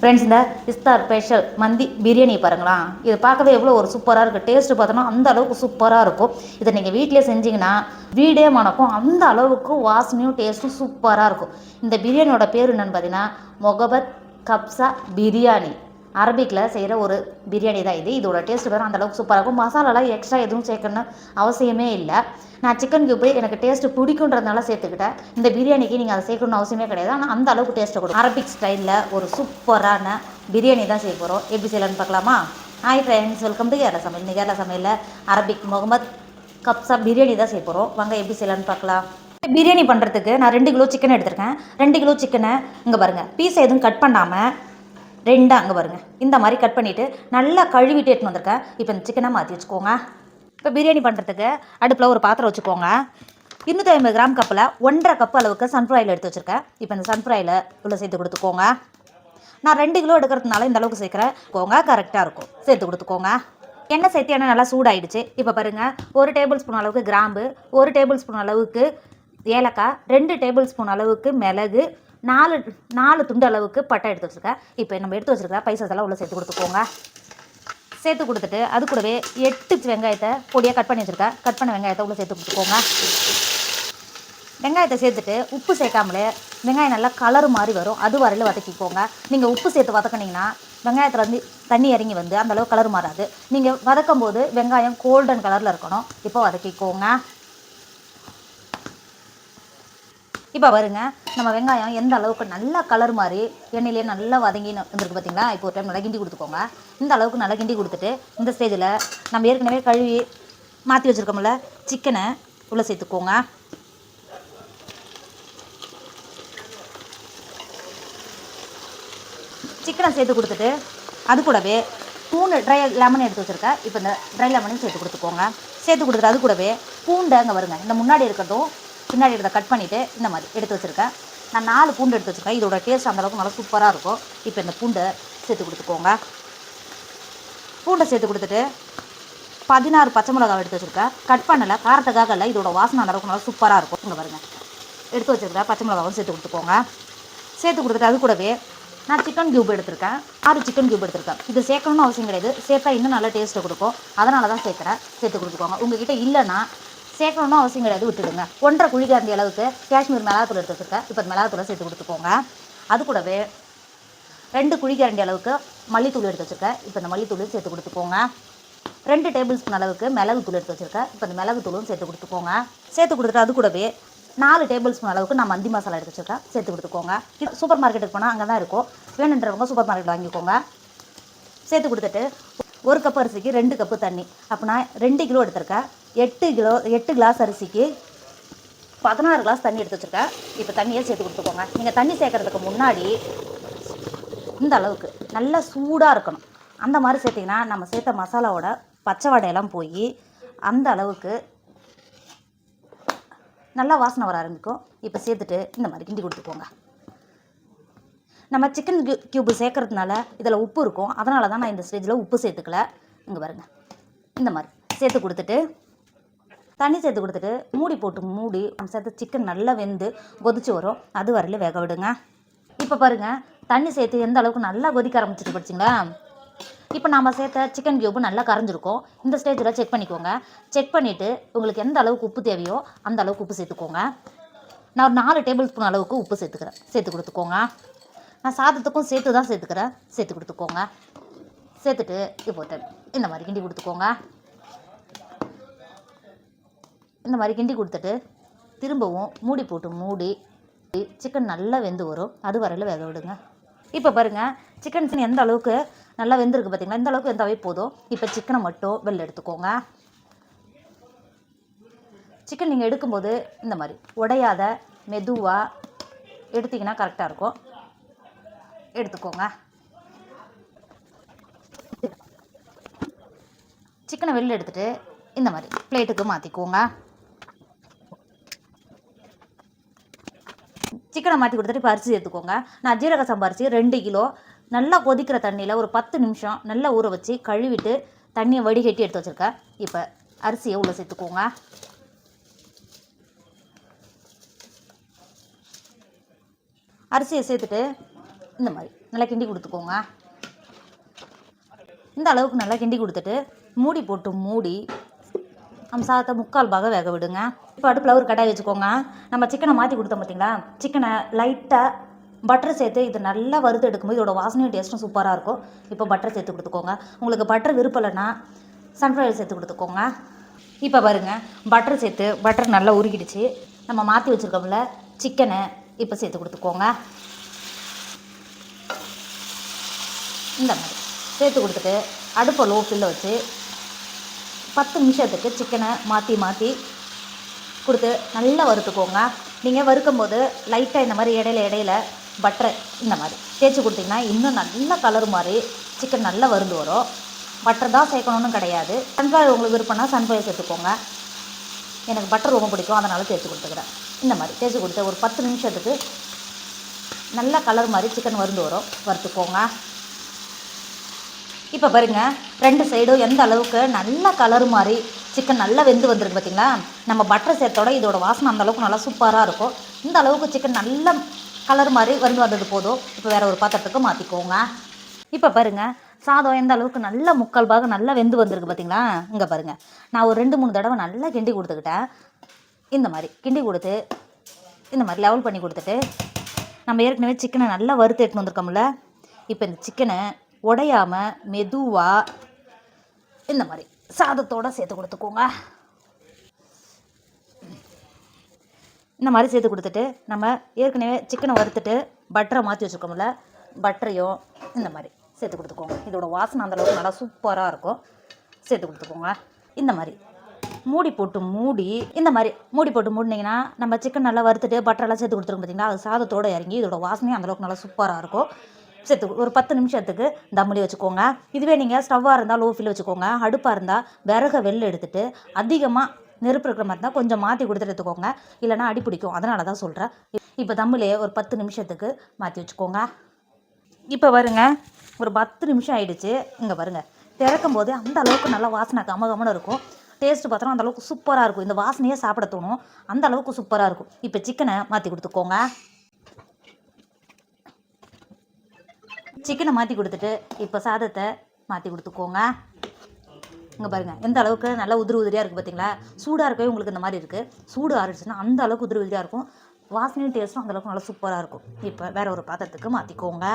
Friends இந்த Ishtar special மந்தி பிரியாணி பாருங்களா. இது பார்க்கவே எவ்வளோ ஒரு சூப்பராக இருக்குது டேஸ்ட்டு பார்த்தோன்னா அந்த அளவுக்கு சூப்பராக இருக்கும். இதை நீங்கள் வீட்டிலே செஞ்சீங்கன்னா வீடே மணக்கும். அந்த அளவுக்கு வாசனையும் டேஸ்ட்டும் சூப்பராக இருக்கும். இந்த பிரியாணியோட பேர் என்னென்னு பார்த்தீங்கன்னா மொகபத் கப்சா பிரியாணி. அரபிக்கில் செய்கிற ஒரு பிரியாணி தான் இது. இதோட டேஸ்ட் வேறு அந்தளவுக்கு சூப்பராக இருக்கும். மசாலாலாம் எக்ஸ்ட்ரா எதுவும் சேர்க்கணும்னு அவசியமே இல்லை. நான் சிக்கன் கியூப் எனக்கு டேஸ்ட்டு பிடிக்குன்றதுனால சேர்த்துக்கிட்டேன். இந்த பிரியாணிக்கு நீங்கள் அதை சேர்க்கணும்னு அவசியமே கிடையாது. ஆனால் அந்த அளவுக்கு டேஸ்ட்டை கொடுக்கும். அரபிக் ஸ்டைலில் ஒரு சூப்பரான பிரியாணி தான் செய்ய போகிறோம் எப்படி செய்யலான்னு பார்க்கலாமா? Hi friends welcome to Kerala சமையல். இந்த கேரளா சமையலில் அரபிக் முகமது கப்சா பிரியாணி தான் செய்ய போகிறோம் வாங்க எப்படி செய்யலான்னு பார்க்கலாம். பிரியாணி பண்ணுறதுக்கு நான் ரெண்டு கிலோ சிக்கன் எடுத்திருக்கேன். ரெண்டு கிலோ சிக்கனை இங்கே பாருங்கள் பீஸை எதுவும் கட் பண்ணாமல் ரெண்டாக அங்கே வருங்க இந்த மாதிரி கட் பண்ணிவிட்டு நல்லா கழுவிட்டு எடுத்துன்னு வந்திருக்கேன். இப்போ இந்த சிக்கனை மாற்றி வச்சுக்கோங்க. இப்போ பிரியாணி பண்ணுறதுக்கு அடுப்பில் ஒரு பாத்திரம் வச்சுக்கோங்க. இருநூற்றி ஐம்பது கிராம் கப்பில் ஒன்றரை கப் அளவுக்கு சன்ஃப்ராயில் எடுத்து வச்சுருக்கேன். இப்போ இந்த சன்ஃப்ராயில் உள்ளே சேர்த்து கொடுத்துக்கோங்க. நான் ரெண்டு கிலோ எடுக்கிறதுனால இந்த அளவுக்கு சேர்க்குறேன் போங்க கரெக்டாக இருக்கும். சேர்த்து கொடுத்துக்கோங்க. எண்ணெய் சேர்த்து எண்ணெய் நல்லா சூடாயிடுச்சு. இப்போ பாருங்கள் ஒரு டேபிள் ஸ்பூன் அளவுக்கு கிராம்பு ஒரு டேபிள் ஸ்பூன் அளவுக்கு ஏலக்காய் ரெண்டு டேபிள் ஸ்பூன் அளவுக்கு மிளகு நாலு நாலு துண்டு அளவுக்கு பட்டை எடுத்து வச்சுருக்கேன். இப்போ நம்ம எடுத்து வச்சுருக்க பைசஸ் எல்லாம் உள்ளே சேர்த்து கொடுத்துக்கோங்க. சேர்த்து கொடுத்துட்டு அது கூடவே எட்டு வெங்காயத்தை பொடியாக கட் பண்ணி வச்சுருக்கேன். கட் பண்ண வெங்காயத்தை உள்ளே சேர்த்து கொடுத்துக்கோங்க. வெங்காயத்தை சேர்த்துட்டு உப்பு சேர்க்காமலே வெங்காயம் நல்லா கலர் மாதிரி வரும். அது வரையில் வதக்கிக்கோங்க. நீங்கள் உப்பு சேர்த்து வதக்குனிங்கன்னா வெங்காயத்தில் வந்து தண்ணி இறங்கி வந்து அந்தளவு கலர் மாறாது. நீங்கள் வதக்கும் போது வெங்காயம் கோல்டன் கலரில் இருக்கணும். இப்போ வதக்கிக்கோங்க. இப்போ பாருங்க நம்ம வெங்காயம் எந்த அளவுக்கு நல்லா கலர் மாதிரி எண்ணெயிலே நல்லா வதங்கி வந்துருக்கு பார்த்தீங்களா இப்போ ஒரு டைம் நல்லா கிண்டி கொடுத்துக்கோங்க. இந்த அளவுக்கு நல்லா கிண்டி கொடுத்துட்டு இந்த ஸ்டேஜில் நம்ம ஏற்கனவே கழுவி மாற்றி வச்சுருக்கோம்ல சிக்கனை உள்ளே சேர்த்துக்கோங்க. சிக்கனை சேர்த்து கொடுத்துட்டு அது கூடவே பூண்டு ட்ரை லெமன் எடுத்து வச்சுருக்கேன். இப்போ இந்த ட்ரை லெமனையும் சேர்த்து கொடுத்துக்கோங்க. சேர்த்து கொடுத்துட்டு அது கூடவே பூண்டு அங்கே வருங்க இந்த முன்னாடி இருக்கட்டும் பின்னாடி இருக்கிறத கட் பண்ணிவிட்டு இந்த மாதிரி எடுத்து வச்சுருக்கேன். நான் நாலு பூண்டு எடுத்து வச்சுருக்கேன். இதோட டேஸ்ட் அந்தளவுக்கு நல்லா சூப்பராக இருக்கும். இப்போ இந்த பூண்டை சேர்த்து கொடுத்துக்கோங்க. பூண்டை சேர்த்து கொடுத்துட்டு பதினாறு பச்சை மிளகாய் எடுத்து வச்சுருக்கேன். கட் பண்ணலை காரத்துக்காக இல்லை இதோட வாசனை அந்தளவுக்கு நல்லா சூப்பராக இருக்கும். இங்கே பாருங்கள் எடுத்து வச்சுருக்கேன் பச்சை மிளகாவும் சேர்த்து கொடுத்துக்கோங்க. சேர்த்து கொடுத்துட்டு அது கூடவே நான் சிக்கன் கியூப் எடுத்திருக்கேன். ஆறு சிக்கன் கியூப் எடுத்திருக்கேன். இது சேர்க்கணும்னு அவசியம் கிடையாது. சேர்த்தா இன்னும் நல்ல டேஸ்ட்டை கொடுக்கும். அதனால தான் சேர்க்குறேன். சேர்த்து கொடுத்துக்கோங்க. உங்ககிட்ட இல்லைன்னா சேர்க்கணும்னு அவசியம் கிடையாது விட்டுடுங்க. ஒன்றரை குழிக்காரண்டி அளவுக்கு காஷ்மீர் மிளகாத்தூள் எடுத்து வச்சுருக்கேன் இப்போ மிளகாத்தூளை சேர்த்து கொடுத்துக்கோங்க. அது கூடவே ரெண்டு குழிக்கரண்டி அளவுக்கு மல்லித்தூள் எடுத்து வச்சுருக்கேன். இப்போ இந்த மல்லித்தூள் சேர்த்து கொடுத்துக்கோங்க. ரெண்டு டேபிள் ஸ்பூன் அளவுக்கு மிளகு தூள் எடுத்து வச்சுருக்கேன். இப்போ இந்த மிளகு தூளும் சேர்த்து கொடுத்துக்கோங்க. சேர்த்து கொடுத்துட்டு அது கூடவே நாலு டேபிள் ஸ்பூன் அளவுக்கு நான் மந்தி மசாலா எடுத்து வச்சுருக்கேன். சேர்த்து கொடுத்துக்கோங்க. இது சூப்பர் மார்க்கெட்டுக்கு போனால் அங்கே தான் இருக்கும். வேணுன்றவங்க சூப்பர் மார்க்கெட் வாங்கிக்கோங்க. சேர்த்து கொடுத்துட்டு ஒரு கப் அரிசிக்கு ரெண்டு கப்பு தண்ணி. அப்போ நான் ரெண்டு கிலோ எடுத்திருக்கேன். எட்டு கிலோ எட்டு கிளாஸ் அரிசிக்கு பதினாறு கிளாஸ் தண்ணி எடுத்து வச்சுருக்கேன். இப்போ தண்ணியை சேர்த்து கொடுத்துக்கோங்க. நீங்கள் தண்ணி சேர்க்கறதுக்கு முன்னாடி இந்த அளவுக்கு நல்லா சூடாக இருக்கணும். அந்த மாதிரி சேர்த்திங்கன்னா நம்ம சேர்த்த மசாலாவோட பச்சை வடையெல்லாம் போய் அந்த அளவுக்கு நல்லா வாசனை வர ஆரம்பிக்கும். இப்போ சேர்த்துட்டு இந்த மாதிரி கிண்டி கொடுத்துக்கோங்க. நம்ம சிக்கன் கியூ கியூப்பு சேர்க்கறதுனால இதில் உப்பு இருக்கும். அதனால தான் நான் இந்த ஸ்டேஜில் உப்பு சேர்த்துக்கல. இங்கே பாருங்கள் இந்த மாதிரி சேர்த்து கொடுத்துட்டு தண்ணி சேர்த்து கொடுத்துட்டு மூடி போட்டு மூடி நம்ம சேர்த்து சிக்கன் நல்லா வெந்து கொதிச்சு வரும். அது வரையில வேக விடுங்க. இப்போ பாருங்கள் தண்ணி சேர்த்து எந்த அளவுக்கு நல்லா கொதிக்க ஆரம்பிச்சிட்டு படிச்சிங்களா இப்போ நாம் சேர்த்த சிக்கன் கியூப்பு நல்லா கரைஞ்சிருக்கும். இந்த ஸ்டேஜில் செக் பண்ணிக்கோங்க. செக் பண்ணிவிட்டு உங்களுக்கு எந்த அளவுக்கு உப்பு தேவையோ அந்த அளவுக்கு உப்பு சேர்த்துக்கோங்க. நான் ஒரு நாலு டேபிள் ஸ்பூன் அளவுக்கு உப்பு சேர்த்துக்கிறேன். சேர்த்து கொடுத்துக்கோங்க. நான் சாதத்துக்கும் சேர்த்து தான் சேர்த்துக்கிறேன். சேர்த்து கொடுத்துக்கோங்க. சேர்த்துட்டு இப்போ இந்த மாதிரி கிண்டி கொடுத்துக்கோங்க. இந்த மாதிரி கிண்டி கொடுத்துட்டு திரும்பவும் மூடி போட்டு மூடி சிக்கன் நல்லா வெந்து வரும். அது வரையில் வேக விடுங்க. இப்போ பாருங்கள் சிக்கன் எந்த அளவுக்கு நல்லா வெந்திருக்கு பார்த்தீங்களா இந்த அளவுக்கு வெந்தாவே போதும். இப்போ சிக்கனை மட்டும் வெளில எடுத்துக்கோங்க. சிக்கன் நீங்கள் எடுக்கும்போது இந்த மாதிரி உடையாத மெதுவாக எடுத்திங்கன்னா கரெக்டாக இருக்கும். எடுத்துக்கோங்க. சிக்கனை வெளில எடுத்துட்டு இந்த மாதிரி பிளேட்டுக்கு மாற்றிக்கோங்க சிக்கனை மாற்றி கொடுத்துட்டு இப்போ அரிசி எடுத்துக்கோங்க நான் ஜீரக சம்பா அரிசி ரெண்டு கிலோ. நல்லா கொதிக்கிற தண்ணியில் ஒரு பத்து நிமிஷம் நல்லா ஊற வச்சு கழுவிட்டு தண்ணியை வடிகட்டி எடுத்து வச்சுருக்கேன். இப்போ அரிசியை உள்ளே சேர்த்துக்கோங்க. அரிசியை சேர்த்துட்டு இந்த மாதிரி நல்லா கிண்டி கொடுத்துக்கோங்க. இந்த அளவுக்கு நல்லா கிண்டி கொடுத்துட்டு மூடி போட்டு மூடி நம்ம சாதத்தை முக்கால் பாகம் வேக விடுங்க. இப்போ அடுப்பில் ஒரு கடாய் வச்சுக்கோங்க. நம்ம சிக்கனை மாற்றி கொடுத்தோம் பார்த்தீங்களா சிக்கனை லைட்டாக பட்டர் சேர்த்து இது நல்லா வறுத்து எடுக்கும்போது இதோட வாசனையும் டேஸ்ட்டும் சூப்பராக இருக்கும். இப்போ பட்டர் சேர்த்து கொடுத்துக்கோங்க. உங்களுக்கு பட்டர் விருப்பம் இல்லைன்னா சன்ஃப்ளவர் சேர்த்து கொடுத்துக்கோங்க. இப்போ பாருங்க பட்டர் சேர்த்து பட்டர் நல்லா உருகிடுச்சு. நம்ம மாற்றி வச்சுருக்கோம்ல சிக்கனை இப்போ சேர்த்து கொடுத்துக்கோங்க. இந்த மாதிரி. சேர்த்து கொடுத்துட்டு அடுப்பை லோ ஃபில்ல வச்சு பத்து நிமிஷத்துக்கு சிக்கனை மாற்றி மாற்றி கொடுத்து நல்லா வறுத்துக்கோங்க. நீங்கள் வறுக்கும் போது லைட்டாக இந்த மாதிரி இடையில இடையில பட்டரை இந்த மாதிரி தேய்ச்சி கொடுத்தீங்கன்னா இன்னும் நல்ல கலர் மாதிரி சிக்கன் நல்லா வருந்து வரும். பட்டர் தான் சேர்க்கணும்னு கிடையாது. சன்ஃப்ளவர் உங்களுக்கு விருப்பம்னா சன்ஃப்ளவர் சேர்த்துக்கோங்க. எனக்கு பட்டர் ரொம்ப பிடிக்கும் அதனால் தேய்ச்சி கொடுத்துக்கிறேன். இந்த மாதிரி தேய்ச்சி கொடுத்து ஒரு பத்து நிமிஷத்துக்கு நல்ல கலர் மாதிரி சிக்கன் வருந்து வரும். வறுத்துக்கோங்க. இப்போ பாருங்க ரெண்டு சைடும் எந்த அளவுக்கு நல்ல கலர் மாதிரி சிக்கன் நல்லா வெந்து வந்திருக்கு பார்த்தீங்களா நம்ம பட்டர் சேர்த்தோட இதோட வாசனை அந்த அளவுக்கு நல்லா சூப்பராக இருக்கும். இந்த அளவுக்கு சிக்கன் நல்ல கலர் மாதிரி வந்து வந்தது போதும். இப்போ வேறு ஒரு பாத்திரத்துக்கு மாற்றிக்கோங்க இப்போ பாருங்க சாதம் எந்த அளவுக்கு நல்ல முக்கால் பாகம் நல்லா வெந்து வந்திருக்கு பார்த்தீங்களா இங்கே பாருங்கள் நான் ஒரு ரெண்டு மூணு தடவை நல்லா கிண்டி கொடுத்துக்கிட்டேன். இந்த மாதிரி கிண்டி கொடுத்து இந்த மாதிரி லெவல் பண்ணி கொடுத்துட்டு நம்ம ஏற்கனவே சிக்கனை நல்லா வறுத்து எடுத்துன்னு வந்திருக்கோம்ல? இப்போ இந்த சிக்கனை உடையாமல் மெதுவாக இந்த மாதிரி சாதத்தோடு சேர்த்து கொடுத்துக்கோங்க. இந்த மாதிரி சேர்த்து கொடுத்துட்டு நம்ம ஏற்கனவே சிக்கனை வறுத்துட்டு பட்டரை மாற்றி வச்சுருக்கோம்ல பட்டரையும் இந்த மாதிரி சேர்த்து கொடுத்துக்கோங்க. இதோட வாசனை அந்த அளவுக்கு நல்லா சூப்பராக இருக்கும். சேர்த்து கொடுத்துக்கோங்க. இந்த மாதிரி மூடி போட்டு மூடி இந்த மாதிரி மூடி போட்டு மூடினீங்கன்னா நம்ம சிக்கன் நல்லா வறுத்துட்டு பட்டரெல்லாம் சேர்த்து கொடுத்துருக்கோம் பார்த்தீங்கன்னா அது சாதத்தோடு இறங்கி இதோட வாசனையும் அந்தளவுக்கு நல்லா சூப்பராக இருக்கும். நிமிஷத்துக்கு ஒரு பத்து நிமிஷத்துக்கு தம்முடி வச்சுக்கோங்க. இதுவே நீங்கள் ஸ்டவ்வாக இருந்தால் லோ ஃபில் வச்சுக்கோங்க. அடுப்பாக இருந்தால் விறக வெளில எடுத்துகிட்டு அதிகமாக நெருப்பு இருக்கிற மாதிரி இருந்தால் கொஞ்சம் மாற்றி கொடுத்துட்டு எடுத்துக்கோங்க. இல்லைன்னா அடி பிடிக்கும். அதனால தான் சொல்கிறேன் இப்போ தம்முலே ஒரு பத்து நிமிஷத்துக்கு மாற்றி வச்சுக்கோங்க. இப்போ வருங்க ஒரு பத்து நிமிஷம் ஆயிடுச்சு. இங்கே வருங்க திறக்கும் போது அந்த அளவுக்கு நல்லா வாசனை கம கமனம் இருக்கும். டேஸ்ட் பார்த்தோன்னா அந்தளவுக்கு சூப்பராக இருக்கும். இந்த வாசனையே சாப்பிட தோணும். அந்த அளவுக்கு சூப்பராக இருக்கும். இப்போ சிக்கனை மாற்றி கொடுத்துக்கோங்க. சிக்கனை மாற்றி கொடுத்துட்டு இப்போ சாதத்தை மாற்றி கொடுத்துக்கோங்க. இங்கே பாருங்கள் எந்த அளவுக்கு நல்லா உதிரி உதிரியாக இருக்குது பார்த்தீங்களா சூடாக இருக்கவே உங்களுக்கு இந்த மாதிரி இருக்குது சூடு ஆறிடுச்சுன்னா அந்த அளவுக்கு உதிரி உதிரியாக இருக்கும். வாசனையும் டேஸ்ட்டும் அந்தளவுக்கு நல்லா சூப்பராக இருக்கும். இப்போ வேறு ஒரு பாத்திரத்துக்கு மாற்றிக்கோங்க